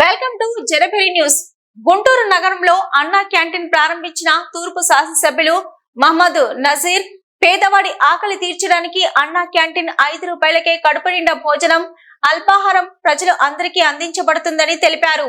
Welcome to చెరపేరి news. Guntur నగరంలో Anna canteen ప్రారంభించిన తూర్పు శాసనసభ్యులు మహమ్మద్ నజీర్ పేదవాడి ఆకలి తీర్చడానికి అన్నా క్యాంటీన్ ఐదు రూపాయలకే కడుపు నిండా భోజనం అల్పాహారం ప్రజలు అందరికీ అందించబడుతుందని తెలిపారు.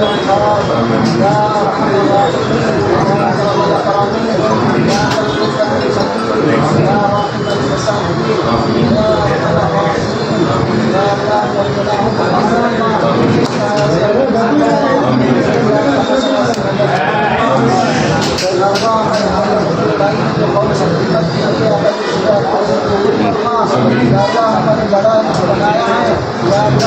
يا رحمة الله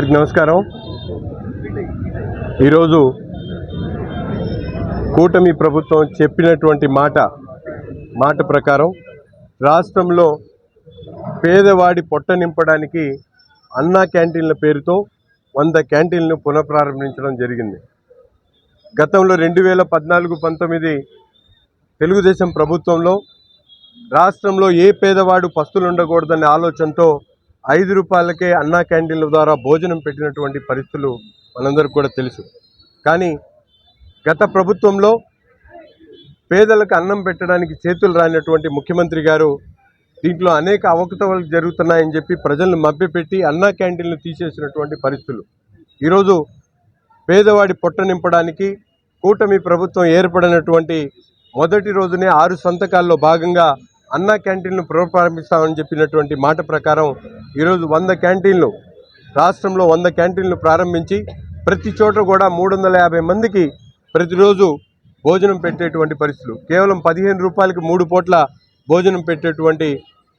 అందరికి నమస్కారం. ఈరోజు కూటమి ప్రభుత్వం చెప్పినటువంటి మాట మాట ప్రకారం రాష్ట్రంలో పేదవాడి పొట్ట నింపడానికి అన్నా క్యాంటీన్ల పేరుతో వంద క్యాంటీన్లు పునఃప్రారంభించడం జరిగింది. గతంలో రెండు వేల పద్నాలుగు పంతొమ్మిది తెలుగుదేశం ప్రభుత్వంలో రాష్ట్రంలో ఏ పేదవాడు పస్తులు ఉండకూడదనే ఆలోచనతో ఐదు రూపాయలకే అన్నా క్యాంటీన్ల ద్వారా భోజనం పెట్టినటువంటి పరిస్థితులు మనందరికీ కూడా తెలుసు. కానీ గత ప్రభుత్వంలో పేదలకు అన్నం పెట్టడానికి చేతులు రానటువంటి ముఖ్యమంత్రి గారు దీంట్లో అనేక అవకతవలు జరుగుతున్నాయని చెప్పి ప్రజలను మభ్యపెట్టి అన్నా క్యాంటీన్లు తీసేసినటువంటి పరిస్థితులు. ఈరోజు పేదవాడి పొట్ట నింపడానికి కూటమి ప్రభుత్వం ఏర్పడినటువంటి మొదటి రోజునే ఆరు సంతకాల్లో భాగంగా అన్నా క్యాంటీన్లు పునఃప్రారంభిస్తామని చెప్పినటువంటి మాట ప్రకారం ఈరోజు వంద క్యాంటీన్లు రాష్ట్రంలో వంద క్యాంటీన్లు ప్రారంభించి ప్రతి చోట కూడా మూడు వందల యాభై మందికి ప్రతిరోజు భోజనం పెట్టేటువంటి పరిస్థితులు. కేవలం పదిహేను రూపాయలకి మూడు పూట్ల భోజనం పెట్టేటువంటి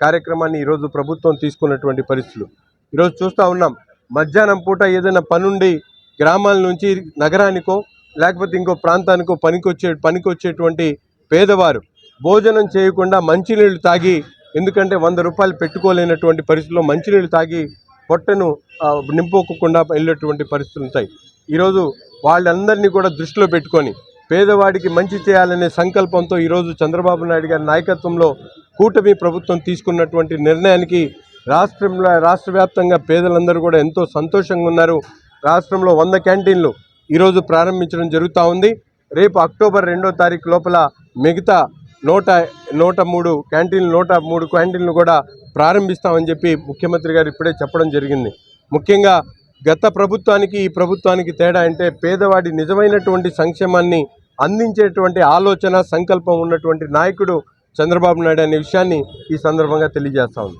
కార్యక్రమాన్ని ఈరోజు ప్రభుత్వం తీసుకున్నటువంటి పరిస్థితులు. ఈరోజు చూస్తూ ఉన్నాం మధ్యాహ్నం పూట ఏదైనా పనుండి గ్రామాల నుంచి నగరానికో లేకపోతే ఇంకో ప్రాంతానికో పనికొచ్చే పనికొచ్చేటువంటి పేదవారు భోజనం చేయకుండా మంచినీళ్ళు తాగి ఎందుకంటే వంద రూపాయలు పెట్టుకోలేనటువంటి పరిస్థితుల్లో మంచినీళ్ళు తాగి పొట్టను నింపుకోకుండా వెళ్ళేటువంటి పరిస్థితులు ఉంటాయి. ఈరోజు వాళ్ళందరినీ కూడా దృష్టిలో పెట్టుకొని పేదవాడికి మంచి చేయాలనే సంకల్పంతో ఈరోజు చంద్రబాబు నాయుడు గారి నాయకత్వంలో కూటమి ప్రభుత్వం తీసుకున్నటువంటి నిర్ణయానికి రాష్ట్రంలో రాష్ట్ర వ్యాప్తంగా పేదలందరూ కూడా ఎంతో సంతోషంగా ఉన్నారు. రాష్ట్రంలో వంద క్యాంటీన్లు ఈరోజు ప్రారంభించడం జరుగుతూ ఉంది. రేపు అక్టోబర్ రెండో తారీఖు లోపల మిగతా నూట నూట మూడు క్యాంటీన్లు నూట మూడు క్యాంటీన్లు కూడా ప్రారంభిస్తామని చెప్పి ముఖ్యమంత్రి గారు ఇప్పుడే చెప్పడం జరిగింది. ముఖ్యంగా గత ప్రభుత్వానికి ఈ ప్రభుత్వానికి తేడా అంటే పేదవాడి నిజమైనటువంటి సంక్షేమాన్ని అందించేటువంటి ఆలోచన సంకల్పం ఉన్నటువంటి నాయకుడు చంద్రబాబు నాయుడు అనే విషయాన్ని ఈ సందర్భంగా తెలియజేస్తా ఉంది